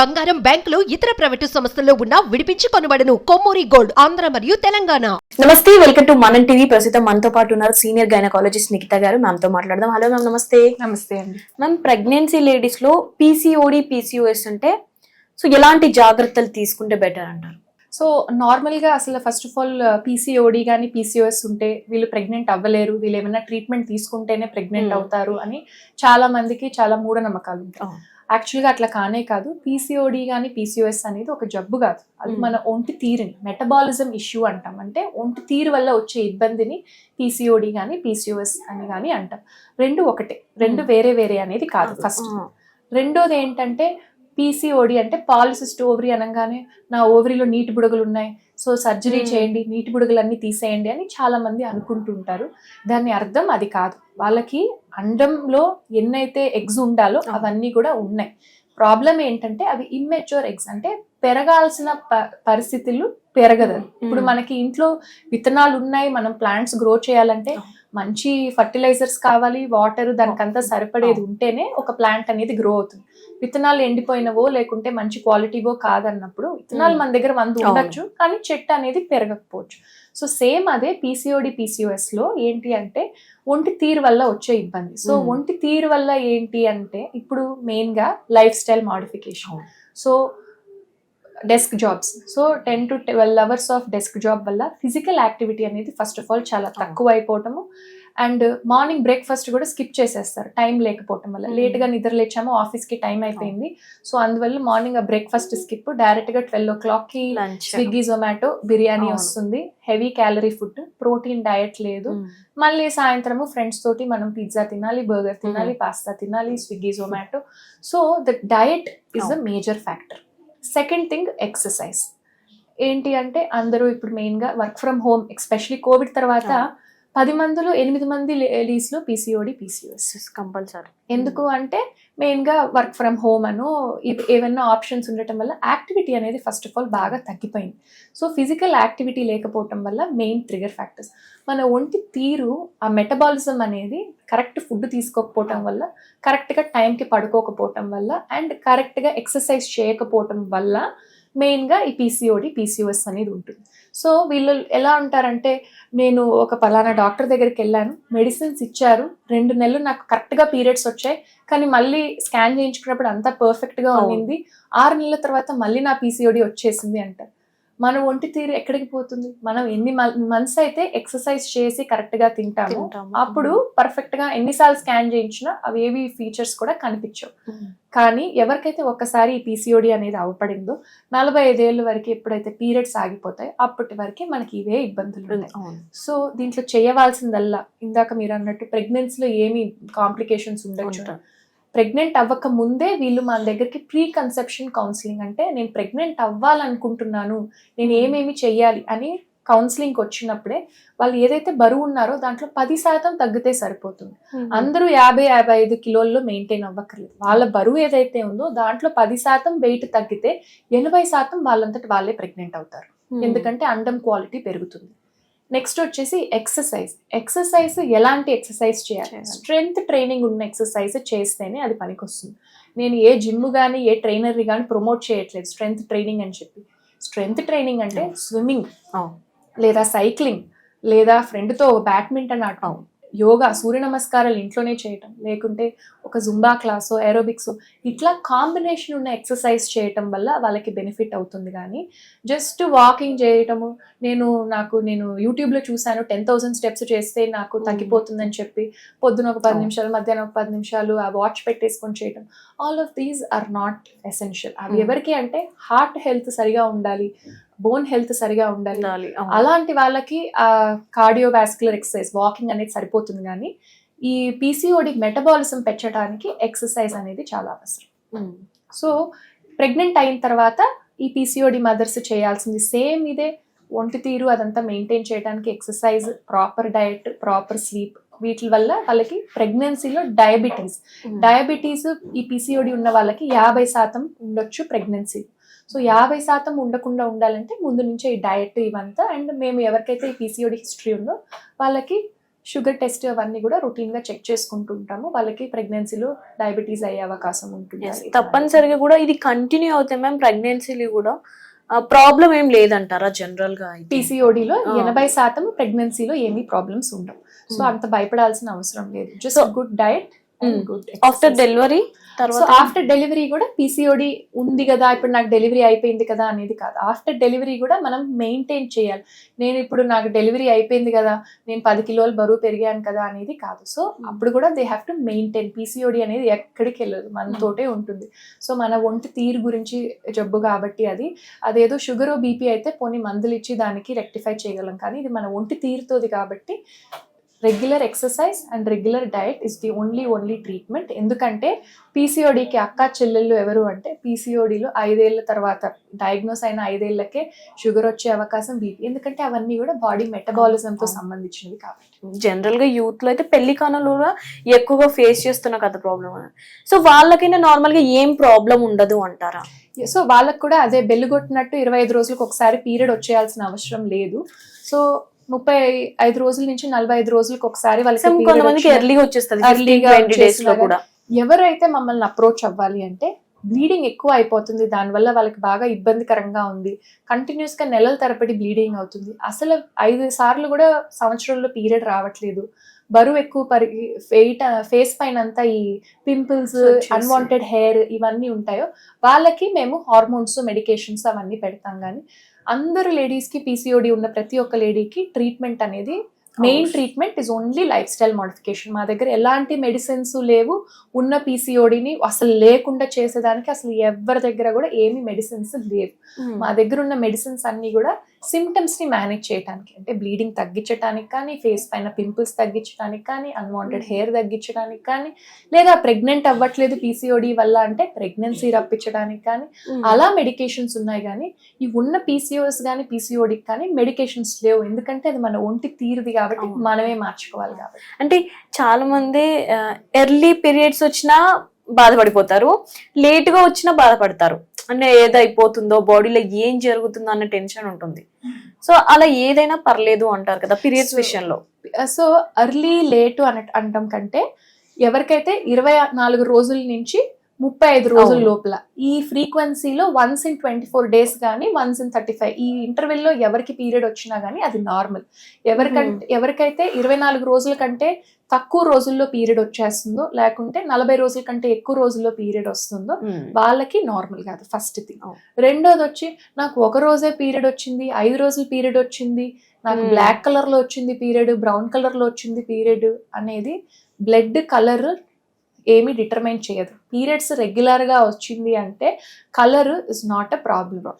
బంగారం బ్యాంకులు ఇతర ప్రైవేటు సంస్థల్లో ఉన్న విడిపించి కొనబడను. కొమ్మూరి గోల్డ్ ఆంధ్ర మరియు తెలంగాణ. నమస్తే వెల్కమ్ టు మనం టీవీ. ప్రస్తుతం మనతో పాటు ఉన్నారు సీనియర్ గైనకాలజిస్ట్ నిఖిత గారు. మ్యామ్తో మాట్లాడదాం. హలో మ్యామ్ నమస్తే. నమస్తే అండి. మ్యామ్ ప్రెగ్నెన్సీ లేడీస్లో పీసీఓడి పీసీఓఎస్ అంటే సో ఎలాంటి జాగ్రత్తలు తీసుకుంటే బెటర్ అంటారు? సో నార్మల్గా అసలు ఫస్ట్ ఆఫ్ ఆల్ పీసీఓడి కానీ పీసీఓఎస్ ఉంటే వీళ్ళు ప్రెగ్నెంట్ అవ్వలేరు. వీళ్ళు ఏమైనా ట్రీట్మెంట్ తీసుకుంటేనే ప్రెగ్నెంట్ Hmm. అవుతారు అని చాలా మందికి చాలా మూఢనమ్మకాలు ఉంటాయి. యాక్చువల్గా అట్లా కానే కాదు. పీసీఓడి కానీ పీసీఓఎస్ అనేది ఒక జబ్బు కాదు. అది Hmm. మన ఒంటి తీరుని మెటబాలిజం ఇష్యూ అంటాం. అంటే ఒంటి తీరు వల్ల వచ్చే ఇబ్బందిని పీసీఓడి కానీ పీసీఓఎస్ అని కానీ అంటాం. రెండు ఒకటే. రెండు Hmm. వేరే వేరే అనేది కాదు ఫస్ట్ రెండోది ఏంటంటే పీసీఓడి అంటే పాలిసిస్ట్ ఓవరీ అనగానే నా ఓవరీలో నీటి బుడగలు ఉన్నాయి. So surgery. చేయండి నీటి బుడగలన్నీ తీసేయండి అని చాలా మంది అనుకుంటుంటారు దాని అర్థం అది కాదు వాళ్ళకి అండంలో ఎన్నైతే ఎగ్స్ ఉండాలో. అవన్నీ కూడా ఉన్నాయి ప్రాబ్లం ఏంటంటే అవి ఇమ్మెచ్యూర్ ఎగ్స్ అంటే పెరగాల్సిన ప- పరిస్థితులు పెరగదు. ఇప్పుడు. మనకి ఇంట్లో విత్తనాలు ఉన్నాయి మనం ప్లాంట్స్ గ్రో చేయాలంటే. మంచి ఫర్టిలైజర్స్ కావాలి వాటర్ దానికంతా సరిపడేది ఉంటేనే ఒక ప్లాంట్ అనేది గ్రో అవుతుంది విత్తనాలు ఎండిపోయినవో లేకుంటే మంచి క్వాలిటీవో కాదన్నప్పుడు విత్తనాలు. మన దగ్గర వంద. ఉండొచ్చు కానీ చెట్టు అనేది పెరగకపోవచ్చు సో సేమ్ అదే పీసీఓడి పీసీఓఎస్లో ఏంటి అంటే ఒంటి తీరు వల్ల వచ్చే ఇబ్బంది సో. ఒంటి తీరు వల్ల ఏంటి అంటే ఇప్పుడు మెయిన్గా lifestyle modification. So desk jobs so ten to twelve hours of desk job వల్ల ఫిజికల్ యాక్టివిటీ అనేది ఫస్ట్ ఆఫ్ ఆల్ చాలా తక్కువ అయిపోవటము అండ్ మార్నింగ్ బ్రేక్ఫాస్ట్ కూడా స్కిప్ చేసేస్తారు. టైం లేకపోవటం వల్ల. Hmm. లేట్గా నిద్ర లేచాము ఆఫీస్కి టైం అయిపోయింది. సో అందువల్ల మార్నింగ్ ఆ బ్రేక్ఫాస్ట్ స్కిప్. డైరెక్ట్గా ట్వెల్వ్ ఓ క్లాక్కి లంచ్. Swiggy Zomato biryani. వస్తుంది. Heavy calorie food. Protein diet లేదు. మళ్ళీ సాయంత్రము ఫ్రెండ్స్ తోటి మనం పిజ్జా తినాలి బర్గర్ తినాలి పాస్తా తినాలి Swiggy Zomato. So the diet is the major factor. Second thing exercise. ఏంటి అంటే అందరూ ఇప్పుడు మెయిన్గా work from home especially Covid తర్వాత పది మందిలో ఎనిమిది మంది లేడీస్లో పీసీఓడి పీసీఓఎస్ కంపల్సరీ ఎందుకు అంటే మెయిన్గా వర్క్ ఫ్రమ్ హోమ్ అను ఏవైనా ఆప్షన్స్ ఉండటం వల్ల యాక్టివిటీ అనేది ఫస్ట్ ఆఫ్ ఆల్ బాగా తగ్గిపోయింది. సో ఫిజికల్ యాక్టివిటీ లేకపోవటం వల్ల మెయిన్ ట్రిగర్ ఫ్యాక్టర్స్. మన ఒంటి తీరు ఆ మెటబాలిజం అనేది కరెక్ట్ ఫుడ్ తీసుకోకపోవటం వల్ల కరెక్ట్గా టైంకి పడుకోకపోవటం వల్ల అండ్ కరెక్ట్గా ఎక్సర్సైజ్ చేయకపోవటం వల్ల మెయిన్గా ఈ పీసీఓడి పీసీఓఎస్ అనేది ఉంటుంది సో వీళ్ళు ఎలా ఉంటారంటే నేను ఒక పలానా డాక్టర్ దగ్గరికి వెళ్ళాను మెడిసిన్స్ ఇచ్చారు రెండు నెలలు నాకు కరెక్ట్గా పీరియడ్స్ వచ్చాయి కానీ మళ్ళీ స్కాన్ చేయించుకున్నప్పుడు అంతా పర్ఫెక్ట్గా. ఉన్నింది ఆరు నెలల తర్వాత మళ్ళీ నా పీసీఓడి వచ్చేసింది అంటారు మన ఒంటి తీరు ఎక్కడికి పోతుంది? మనం ఎన్ని మంత్స్ అయితే ఎక్సర్సైజ్ చేసి కరెక్ట్గా తింటాము అప్పుడు పర్ఫెక్ట్గా ఎన్నిసార్లు స్కాన్ చేయించినా అవి ఏవి ఫీచర్స్ కూడా కనిపించవు. కానీ ఎవరికైతే ఒక్కసారి ఈ పీసీఓడి అనేది అవపడిందో నలభై ఐదేళ్ళ వరకు ఎప్పుడైతే పీరియడ్స్ ఆగిపోతాయి అప్పటి వరకే మనకి ఇవే ఇబ్బందులు ఉంటాయి. సో దీంట్లో చేయవలసిందల్లా ఇందాక మీరు అన్నట్టు ప్రెగ్నెన్సీలో ఏమి కాంప్లికేషన్స్ ఉండొచ్చు? ప్రెగ్నెంట్ అవ్వక ముందే వీళ్ళు మన దగ్గరికి ప్రీ కన్సెప్షన్ కౌన్సిలింగ్ అంటే నేను ప్రెగ్నెంట్ అవ్వాలనుకుంటున్నాను నేను ఏమేమి చెయ్యాలి అని కౌన్సిలింగ్ వచ్చినప్పుడే వాళ్ళు ఏదైతే బరువు ఉన్నారో దాంట్లో పది శాతం తగ్గితే సరిపోతుంది. అందరూ యాభై యాభై ఐదు కిలోల్లో మెయింటైన్ అవ్వక్కర్లేదు. వాళ్ళ బరువు ఏదైతే ఉందో దాంట్లో పది శాతం వెయిట్ తగ్గితే ఎనభై శాతం వాళ్ళంతటి వాళ్ళే ప్రెగ్నెంట్ అవుతారు. ఎందుకంటే అండం క్వాలిటీ పెరుగుతుంది. నెక్స్ట్ వచ్చేసి ఎక్సర్సైజ్ ఎక్సర్సైజ్ ఎలాంటి ఎక్సర్సైజ్ చేయాలి. స్ట్రెంగ్త్ ట్రైనింగ్ ఉన్న ఎక్సర్సైజ్ చేస్తేనే అది పనికొస్తుంది. నేను ఏ జిమ్ కానీ ఏ ట్రైనర్ని కానీ ప్రమోట్ చేయట్లేదు స్ట్రెంగ్త్ ట్రైనింగ్ అని చెప్పి. స్ట్రెంగ్త్ ట్రైనింగ్ అంటే స్విమ్మింగ్ లేదా సైక్లింగ్ లేదా ఫ్రెండ్తో బ్యాడ్మింటన్ ఆడటం. యోగా సూర్య నమస్కారాలు ఇంట్లోనే చేయటం లేకుంటే ఒక జుంబా క్లాసో ఏరోబిక్స్ ఇట్లా కాంబినేషన్ ఉన్న ఎక్సర్సైజ్ చేయటం వల్ల వాళ్ళకి బెనిఫిట్ అవుతుంది కానీ జస్ట్ వాకింగ్ చేయటము నేను నాకు నేను యూట్యూబ్లో చూశాను టెన్ థౌసండ్ స్టెప్స్ చేస్తే నాకు. తగ్గిపోతుందని చెప్పి పొద్దున ఒక పది. నిమిషాలు మధ్యాహ్నం ఒక పది నిమిషాలు ఆ వాచ్ పెట్టేసుకొని చేయటం all of these are not essential అవి. ఎవరికి అంటే హార్ట్ హెల్త్ సరిగా ఉండాలి బోన్ హెల్త్ సరిగా ఉండాలి. అలాంటి వాళ్ళకి ఆ కార్డియోవాస్కులర్ ఎక్సర్సైజ్ వాకింగ్ అనేది సరిపోతుంది కానీ ఈ పీసీఓడి మెటబాలిజం పెంచడానికి ఎక్సర్సైజ్ అనేది చాలా అవసరం. సో ప్రెగ్నెంట్ అయిన తర్వాత ఈ పీసీఓడి మదర్స్ చేయాల్సింది సేమ్ ఇదే. ఒంటి తీరు అదంతా మెయింటైన్ చేయడానికి exercise proper diet proper sleep వీటి వల్ల వాళ్ళకి ప్రెగ్నెన్సీలో డయాబెటీస్. డయాబెటీస్ ఈ పీసీఓడి ఉన్న వాళ్ళకి యాభై శాతం ఉండొచ్చు ప్రెగ్నెన్సీ. సో యాభై శాతం ఉండకుండా ఉండాలంటే ముందు నుంచే ఈ డయట్ ఇవంతా అండ్ మేము ఎవరికైతే ఈ పీసీఓడి హిస్టరీ ఉందో వాళ్ళకి షుగర్ టెస్ట్ అవన్నీ కూడా రొటీన్గా చెక్ చేసుకుంటూ ఉంటాము. వాళ్ళకి ప్రెగ్నెన్సీలో డయాబెటీస్ అయ్యే అవకాశం ఉంటుంది. తప్పనిసరిగా కూడా ఇది కంటిన్యూ అవుతాయి మ్యామ్ ప్రెగ్నెన్సీలు కూడా. ప్రాబ్లం ఏం లేదంటారా జనరల్గా? పీసీఓడిలో. ఎనభై శాతం ప్రెగ్నెన్సీలో ఏమీ ప్రాబ్లమ్స్ ఉండవు. So Hmm. అంత భయపడాల్సిన అవసరం లేదు. Just good diet after delivery so after delivery కూడా పీసీఓడి ఉంది కదా ఇప్పుడు నాకు డెలివరీ అయిపోయింది కదా అనేది కాదు. ఆఫ్టర్ డెలివరీ కూడా మనం మెయింటైన్ చేయాలి. నేను ఇప్పుడు నాకు డెలివరీ అయిపోయింది కదా నేను పది కిలోలు బరువు పెరిగాను కదా అనేది కాదు. సో అప్పుడు కూడా they have to maintain PCOD అనేది ఎక్కడికి వెళ్ళదు మనతోటే ఉంటుంది. సో మన ఒంటి తీరు గురించి జబ్బు కాబట్టి అది అదేదో షుగర్ బీపీ అయితే పోనీ మందులు ఇచ్చి దానికి రెక్టిఫై చేయగలం. కానీ ఇది మన ఒంటి తీరుతోది కాబట్టి regular exercise and regular diet is the only only treatment. ఎందుకంటే పీసీఓడికి అక్క చెల్లెళ్ళు ఎవరు అంటే పీసీఓడిలో ఐదేళ్ళ తర్వాత డయాగ్నోస్ అయిన ఐదేళ్ళకే షుగర్ వచ్చే అవకాశం బీపీ. ఎందుకంటే అవన్నీ కూడా బాడీ మెటబాలిజంతో సంబంధించినవి కాబట్టి. జనరల్గా యూత్లో అయితే పెళ్ళి కాలంలో కూడా ఎక్కువగా ఫేస్ చేస్తున్న కదా ప్రాబ్లమ్ సో వాళ్ళకైనా నార్మల్గా ఏం ప్రాబ్లం ఉండదు అంటారా? సో వాళ్ళకు కూడా అదే బెల్లు కొట్టినట్టు ఇరవై ఐదు రోజులకు ఒకసారి పీరియడ్ వచ్చేయాల్సిన అవసరం లేదు. సో ముప్పై ఐదు రోజుల నుంచి నలభై ఐదు రోజులకు ఒకసారి వాళ్ళకి కొంతమందికి ఎర్లీగా వచ్చేస్తుంది ఎర్లీగా ట్వంటీ డేస్లో వచ్చేసినా కూడా. ఎవరైతే మమ్మల్ని అప్రోచ్ అవ్వాలి అంటే బ్లీడింగ్ ఎక్కువ అయిపోతుంది. దానివల్ల వాళ్ళకి బాగా ఇబ్బందికరంగా ఉంది. కంటిన్యూస్గా నెలల తరబడి బ్లీడింగ్ అవుతుంది. అసలు ఐదు సార్లు కూడా సంవత్సరంలో పీరియడ్ రావట్లేదు. బరువు ఎక్కువ పరిగి ఫెయిట్ ఫేస్ పైన అంతా ఈ పింపుల్స్. అన్వాంటెడ్ హెయిర్ ఇవన్నీ ఉంటాయో వాళ్ళకి మేము హార్మోన్స్ మెడికేషన్స్ అవన్నీ పెడతాం కానీ అందరు లేడీస్కి పీసీఓడి ఉన్న ప్రతి ఒక్క లేడీకి ట్రీట్మెంట్ అనేది main. Treatment is only lifestyle modification మా దగ్గర ఎలాంటి మెడిసిన్స్ లేవు ఉన్న పీసీఓడిని అసలు లేకుండా చేసేదానికి అసలు ఎవరి దగ్గర కూడా ఏమి మెడిసిన్స్ లేవు. మా దగ్గర ఉన్న మెడిసిన్స్ అన్ని కూడా సిమ్టమ్స్ని మేనేజ్ చేయడానికి అంటే బ్లీడింగ్ తగ్గించడానికి కానీ ఫేస్ పైన పింపుల్స్ తగ్గించడానికి కానీ అన్వాంటెడ్ హెయిర్ తగ్గించడానికి కానీ లేదా ప్రెగ్నెంట్ అవ్వట్లేదు పీసీఓడి వల్ల అంటే ప్రెగ్నెన్సీ రప్పించడానికి కానీ అలా మెడికేషన్స్ ఉన్నాయి కానీ ఈ ఉన్న పీసీఓఎస్ కానీ పీసీఓడికి కానీ మెడికేషన్స్ లేవు. ఎందుకంటే అది మన ఒంటి తీరుది కాబట్టి. మనమే మార్చుకోవాలి కాబట్టి. అంటే చాలా మంది ఎర్లీ పీరియడ్స్ వచ్చినా బాధపడిపోతారు లేట్గా వచ్చినా బాధపడతారు. అంటే ఏదైపోతుందో బాడీలో ఏం జరుగుతుందో అన్న టెన్షన్ ఉంటుంది. సో అలా ఏదైనా పర్లేదు అంటారు కదా పీరియడ్స్ విషయంలో. సో అర్లీ లేటు అన అంటాం కంటే ఎవరికైతే ఇరవై నాలుగు రోజుల నుంచి ముప్పై ఐదు రోజుల. లోపల ఈ ఫ్రీక్వెన్సీలో once in twenty four days కానీ వన్స్ ఇన్ థర్టీ ఫైవ్ ఈ ఇంటర్వెల్లో ఎవరికి పీరియడ్ వచ్చినా కానీ అది నార్మల్ ఎవరికంటే ఎవరికైతే ఇరవై నాలుగు రోజుల కంటే తక్కువ రోజుల్లో పీరియడ్ వచ్చేస్తుందో లేకుంటే నలభై రోజుల కంటే ఎక్కువ రోజుల్లో పీరియడ్ వస్తుందో వాళ్ళకి నార్మల్ కాదు ఫస్ట్ థింగ్. రెండోది వచ్చి నాకు ఒక రోజే పీరియడ్ వచ్చింది ఐదు రోజులు పీరియడ్ వచ్చింది నాకు. బ్లాక్ కలర్లో వచ్చింది పీరియడ్ బ్రౌన్ కలర్లో వచ్చింది పీరియడ్ అనేది బ్లడ్ కలర్ ఏమీ డిటర్మైన్ చేయదు. పీరియడ్స్ రెగ్యులర్గా వచ్చింది అంటే colour is not a problem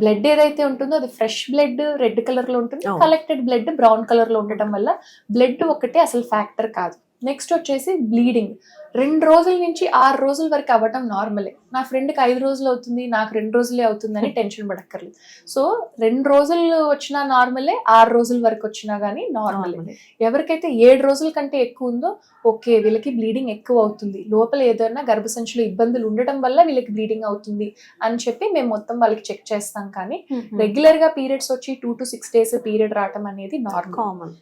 blood ఏదైతే ఉంటుందో అది ఫ్రెష్ బ్లడ్ రెడ్ కలర్లో ఉంటుంది. కలెక్టెడ్ బ్లడ్ బ్రౌన్ కలర్లో ఉండటం వల్ల బ్లడ్ ఒకటే అసలు ఫ్యాక్టర్ కాదు. నెక్స్ట్ వచ్చేసి బ్లీడింగ్. రెండు రోజుల నుంచి ఆరు రోజుల వరకు అవ్వటం నార్మలే నా ఫ్రెండ్కి ఐదు రోజులు అవుతుంది నాకు రెండు రోజులే అవుతుందని టెన్షన్ పడక్కర్లేదు. సో రెండు రోజులు వచ్చినా నార్మలే ఆరు రోజుల వరకు వచ్చినా కానీ నార్మలే ఎవరికైతే ఏడు రోజుల కంటే ఎక్కువ ఉందో ఓకే వీళ్ళకి బ్లీడింగ్ ఎక్కువ అవుతుంది. లోపల ఏదైనా గర్భసంచిలో ఇబ్బందులు ఉండటం వల్ల వీళ్ళకి బ్లీడింగ్ అవుతుంది అని చెప్పి మేము మొత్తం వాళ్ళకి చెక్ చేస్తాం కానీ రెగ్యులర్గా పీరియడ్స్ వచ్చి two to six days period రావటం అనేది నార్మల్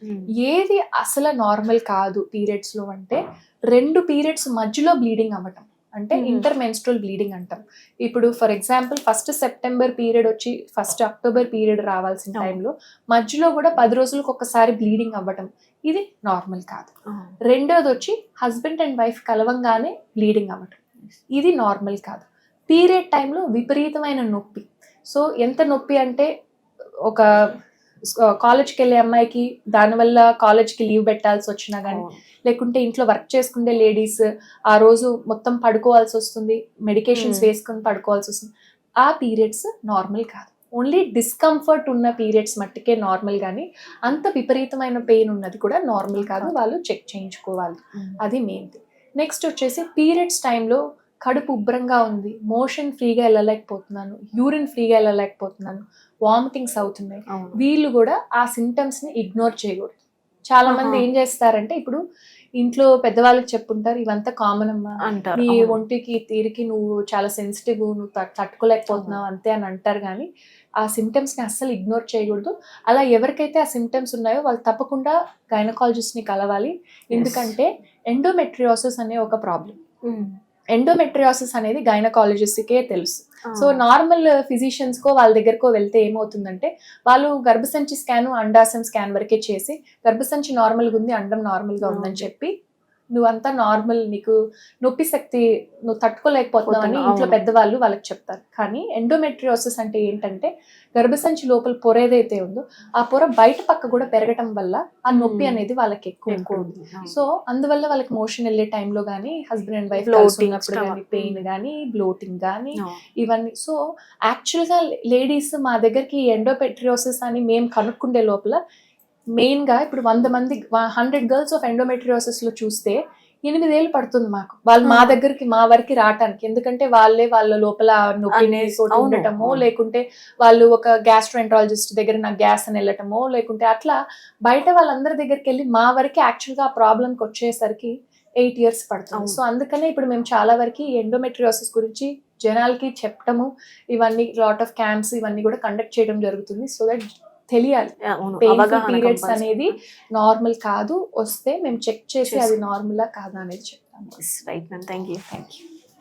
ఏది అసలు నార్మల్ కాదు పీరియడ్స్లో అంటే రెండు పీరియడ్స్ మధ్యలో బ్లీడింగ్ అవ్వటం. అంటే. ఇంటర్ మెన్స్ట్రల్ బ్లీడింగ్ అంటాం. ఇప్పుడు for example first September period వచ్చి ఫస్ట్ అక్టోబర్ పీరియడ్ రావాల్సిన. టైంలో మధ్యలో కూడా పది రోజులకు ఒకసారి బ్లీడింగ్ అవ్వటం. ఇది నార్మల్ కాదు. రెండోది వచ్చి హస్బెండ్ అండ్ వైఫ్ కలవంగానే బ్లీడింగ్ అవ్వటం. ఇది నార్మల్ కాదు. పీరియడ్ టైంలో విపరీతమైన నొప్పి. సో ఎంత నొప్పి అంటే ఒక కాలేజ్కి వెళ్ళే అమ్మాయికి దానివల్ల కాలేజ్కి లీవ్ పెట్టాల్సి వచ్చినా కానీ లేకుంటే ఇంట్లో వర్క్ చేసుకునే లేడీస్ ఆ రోజు మొత్తం పడుకోవాల్సి వస్తుంది మెడికేషన్స్. వేసుకొని పడుకోవాల్సి వస్తుంది. ఆ పీరియడ్స్ నార్మల్ కాదు. ఓన్లీ డిస్కంఫర్ట్ ఉన్న పీరియడ్స్ మట్టుకే నార్మల్ కానీ అంత విపరీతమైన పెయిన్ ఉన్నది కూడా నార్మల్ కాదు. వాళ్ళు చెక్ చేయించుకోవాలి. అది మెయిన్ నెక్స్ట్ వచ్చేసి పీరియడ్స్ టైంలో కడుపు ఉబ్బరంగా ఉంది. మోషన్ ఫ్రీగా వెళ్ళలేకపోతున్నాను. యూరిన్ ఫ్రీగా వెళ్ళలేకపోతున్నాను. వామిటింగ్స్ అవుతున్నాయి. వీళ్ళు కూడా ఆ ని ఇగ్నోర్ చేయకూడదు. చాలా మంది. ఏం చేస్తారంటే ఇప్పుడు ఇంట్లో పెద్దవాళ్ళకి చెప్పుంటారు ఇవంతా కామన్ అమ్మా. అంటారు. నీ. ఒంటికి తీరికి నువ్వు చాలా సెన్సిటివ్ నువ్వు తట్- తట్టుకోలేకపోతున్నావు అంతే అని అంటారు కానీ ఆ సిమ్టమ్స్ని అస్సలు ఇగ్నోర్ చేయకూడదు. అలా ఎవరికైతే ఆ సిమ్టమ్స్ ఉన్నాయో వాళ్ళు తప్పకుండా గైనకాలజిస్ట్ని కలవాలి. ఎందుకంటే ఎండోమెట్రియోసిస్ అనే ఒక ప్రాబ్లం. ఎండోమెట్రియోసిస్ అనేది గైనకాలజిస్ట్కే తెలుసు. సో నార్మల్ ఫిజిషియన్స్ కో వాళ్ళ దగ్గరకో వెళ్తే ఏమవుతుందంటే వాళ్ళు గర్భసంచి స్కాన్ అండాశయం స్కాన్ వరకే చేసి గర్భసంచి నార్మల్గా ఉంది అండం నార్మల్గా ఉందని. చెప్పి నువ్వంతా నార్మల్ నీకు నొప్పి శక్తి నువ్వు తట్టుకోలేకపోతున్నావు అని ఇంట్లో. పెద్దవాళ్ళు వాళ్ళకి చెప్తారు కానీ ఎండోమెట్రియోసిస్ అంటే ఏంటంటే గర్భసంచి లోపల పొర ఏదైతే ఉందో ఆ పొర బయట పక్క కూడా పెరగటం వల్ల ఆ నొప్పి. అనేది వాళ్ళకి ఎక్కువ ఎక్కువ ఉంది. సో అందువల్ల వాళ్ళకి మోషన్ వెళ్ళే టైంలో కానీ హస్బెండ్ అండ్ వైఫ్ ఉన్నప్పుడు కానీ. పెయిన్ కానీ బ్లోటింగ్ కానీ. ఇవన్నీ సో యాక్చువల్గా లేడీస్ మా దగ్గరికి ఎండోమెట్రియోసిస్ అని మేము కనుక్కుండే లోపల మెయిన్గా ఇప్పుడు వంద మంది హండ్రెడ్ గర్ల్స్ ఆఫ్ ఎండోమెట్రియోసిస్లో చూస్తే ఎనిమిదేళ్ళు పడుతుంది మాకు వాళ్ళు మా. దగ్గరికి మా వరకు రావటానికి ఎందుకంటే వాళ్ళే వాళ్ళ లోపల నొప్పి అనేసి- తోటి అవును, ఉండటమో. లేకుంటే వాళ్ళు ఒక గ్యాస్ట్రోఎంట్రాలజిస్ట్ దగ్గర నాకు గ్యాస్ అని వెళ్ళటమో లేకుంటే అట్లా బయట వాళ్ళందరి దగ్గరికి వెళ్ళి మా వరకు యాక్చువల్గా ఆ ప్రాబ్లంకి వచ్చేసరికి ఎయిట్ ఇయర్స్ పడుతుంది. సో అందుకనే ఇప్పుడు మేము చాలా వరకు ఎండోమెట్రియోసిస్ గురించి జనాలకి చెప్పటము ఇవన్నీ లాట్ ఆఫ్ క్యాంప్స్ ఇవన్నీ కూడా కండక్ట్ చేయడం జరుగుతుంది సో దట్ తెలియాలి. Painful periods. అనేది నార్మల్ కాదు వస్తే మేము చెక్ చేసి అది నార్మలా కాదా అనేది చెప్తాము right, ma'am. Thank you. Thank you